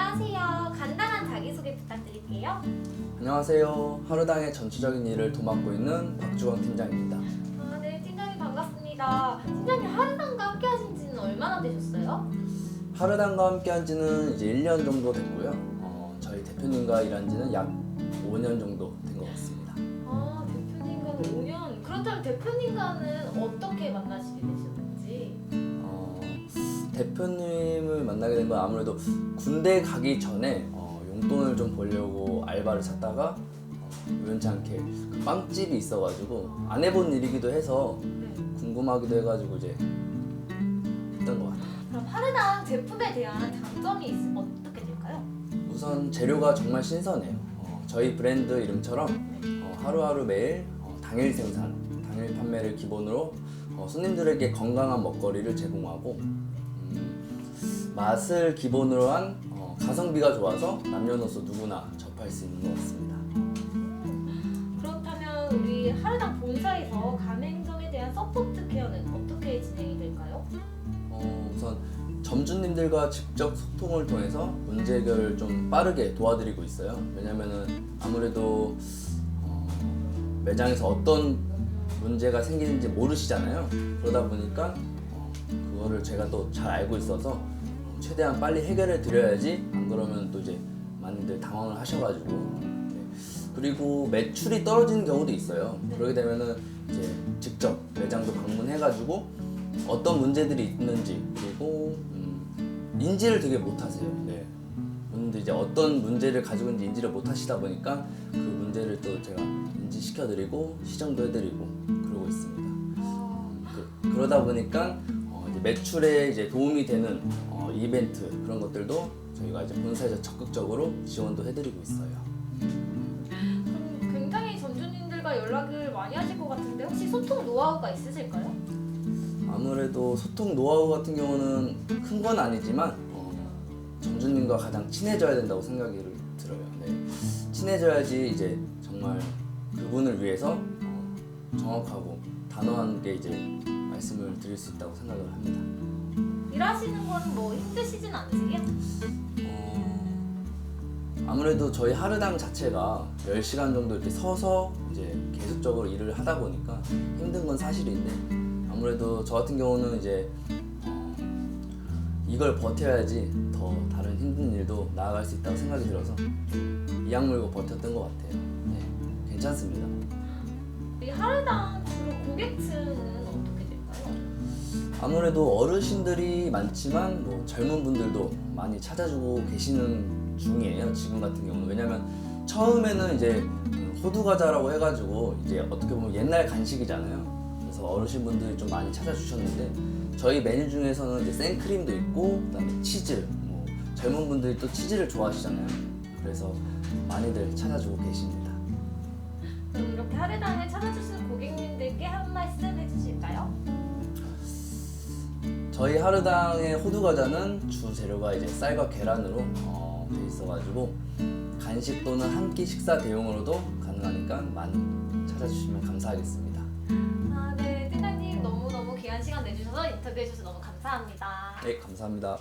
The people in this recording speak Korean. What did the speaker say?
안녕하세요. 간단한 자기소개 부탁드릴게요. 안녕하세요. 하루당의 전체적인 일을 도맡고 있는 박주원 팀장입니다. 아, 네, 팀장님 반갑습니다. 팀장님 하루당과 함께 하신 지는 얼마나 되셨어요? 하루당과 함께한 지는 이제 1년 정도 됐고요. 어, 저희 대표님과 일한 지는 약 5년 정도 된 것 같습니다. 아, 대표님과는 5년. 그렇다면 대표님과는 어떻게 만나시게 되셨는지? 어, 대표님을 만나게 된 건 아무래도 군대 가기 전에 어, 용돈을 좀 벌려고 알바를 찾다가 어, 우연치 않게 그 빵집이 있어가지고 안 해본 일이기도 해서 네. 궁금하기도 해가지고 이제 했던 것 같아요. 그럼 하루당 제품에 대한 장점이 있으면 어떻게 될까요? 우선 재료가 정말 신선해요. 어, 저희 브랜드 이름처럼 어, 하루하루 매일 어, 당일 생산, 당일 판매를 기본으로 어, 손님들에게 건강한 먹거리를 제공하고 음, 맛을 기본으로 한 어, 가성비가 좋아서 남녀노소 누구나 접할 수 있는 것 같습니다. 그렇다면 우리 하루당 본사에서 가맹점에 대한 서포트 케어는 어떻게 진행이 될까요? 어, 우선 점주님들과 직접 소통을 통해서 문제 해결을 좀 빠르게 도와드리고 있어요. 왜냐면은 아무래도 어, 매장에서 어떤 문제가 생기는지 모르시잖아요. 그러다 보니까 어, 그거를 제가 또 잘 알고 있어서 어, 최대한 빨리 해결해 드려야지 안 그러면 또 이제 많이들 당황을 하셔가지고 네. 그리고 매출이 떨어지는 경우도 있어요. 그러게 되면은 이제 직접 매장도 방문해가지고 어떤 문제들이 있는지 그리고 음, 인지를 되게 못하세요. 네. 근데 이제 어떤 문제를 가지고 있는지 인지를 못하시다 보니까 그 문제를 또 제가 인지시켜드리고 시정도 해드리고 그러고 있습니다. 그, 그러다 보니까 어, 이제 매출에 이제 도움이 되는 어, 이벤트 그런 것들도 저희가 이제 본사에서 적극적으로 지원도 해드리고 있어요. 그럼 굉장히 점주님들과 연락을 많이 하실 것 같은데 혹시 소통 노하우가 있으실까요? 아무래도 소통 노하우 같은 경우는 큰 건 아니지만 어, 점주님과 가장 친해져야 된다고 생각이 들어요. 네. 친해져야지 이제 정말 그분을 위해서 어, 정확하고 단호한 게 이제 말씀을 드릴 수 있다고 생각을 합니다. 일하시는 건뭐 힘드시진 않으세요? 어, 아무래도 저희 하루당 자체가 10시간 정도 이렇게 서서 이제 계속적으로 일을 하다 보니까 힘든 건 사실인데 아무래도 저 같은 경우는 이제 어, 이걸 버텨야지 더 다른 힘든 일도 나아갈 수 있다고 생각이 들어서 이 악물고 버텼던 것 같아요. 네, 괜찮습니다. 이 하루당 주로 고객층은? 아무래도 어르신들이 많지만 뭐 젊은 분들도 많이 찾아주고 계시는 중이에요 지금 같은 경우는. 왜냐면 처음에는 이제 음, 호두 과자라고 해가지고 이제 어떻게 보면 옛날 간식이잖아요. 그래서 어르신 분들이 좀 많이 찾아주셨는데 저희 메뉴 중에서는 이제 생크림도 있고 그다음에 치즈 뭐 젊은 분들이 또 치즈를 좋아하시잖아요. 그래서 많이들 찾아주고 계십니다. 그럼 이렇게 하루당을 찾아주시는 고객님들께 한 말씀 저희 하루당의 호두 과자는 주 재료가 이제 쌀과 계란으로 어, 돼 있어가지고 간식 또는 한 끼 식사 대용으로도 가능하니까 많이 찾아주시면 감사하겠습니다. 아, 네, 팀장님 너무너무 귀한 시간 내주셔서 인터뷰해주셔서 너무 감사합니다. 네, 감사합니다.